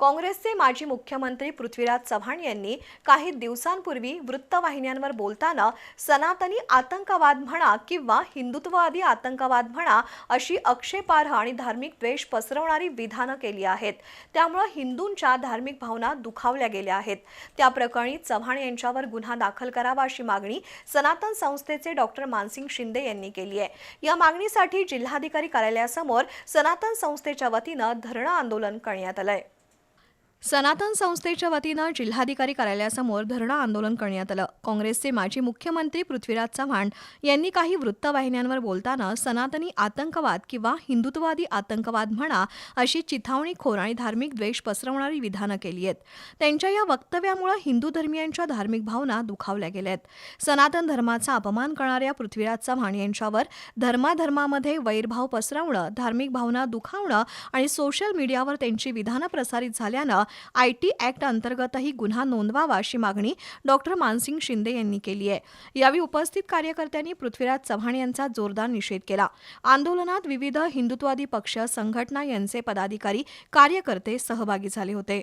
काँग्रेसचे माजी मुख्यमंत्री पृथ्वीराज चव्हाण यांनी काही दिवसांपूर्वी वृत्तवाहिन्यांवर बोलताना सनातनी आतंकवाद म्हणा किंवा हिंदुत्ववादी आतंकवाद म्हणा अशी आक्षेपार्ह आणि धार्मिक द्वेष पसरवणारी विधानं केली आहेत. त्यामुळे हिंदूंच्या धार्मिक भावना दुखावल्या गेल्या आहेत. त्या प्रकरणी चव्हाण यांच्यावर गुन्हा दाखल करावा अशी मागणी सनातन संस्थेचे डॉक्टर मानसिंग शिंदे यांनी केली आहे. या मागणीसाठी जिल्हाधिकारी कार्यालयासमोर सनातन संस्थेच्या वतीनं धरणं आंदोलन करण्यात आलंय. सनातन संस्थेच्या वतीनं जिल्हाधिकारी कार्यालयासमोर धरणं आंदोलन करण्यात आलं. काँग्रेसचे माजी मुख्यमंत्री पृथ्वीराज चव्हाण यांनी काही वृत्तवाहिन्यांवर बोलताना सनातनी आतंकवाद किंवा हिंदुत्ववादी आतंकवाद म्हणा अशी चिथावणीखोर आणि धार्मिक द्वेष पसरवणारी विधानं केली आहेत. त्यांच्या या वक्तव्यामुळे हिंदू धर्मियांच्या धार्मिक भावना दुखावल्या गेल्या आहेत सनातन धर्माचा अपमान करणाऱ्या पृथ्वीराज चव्हाण यांच्यावर धर्माधर्मामध्ये वैरभाव पसरवणं धार्मिक भावना दुखावणं आणि सोशल मीडियावर त्यांची विधानं प्रसारित झाल्यानं आय टी ॲक्ट अंतर्गतही गुन्हा नोंदवावा अशी मागणी डॉक्टर मानसिंग शिंदे यांनी केली आहे. यावेळी उपस्थित कार्यकर्त्यांनी पृथ्वीराज चव्हाण यांचा जोरदार निषेध केला. आंदोलनात विविध हिंदुत्वादी पक्ष संघटना यांचे पदाधिकारी कार्यकर्ते सहभागी झाले होते.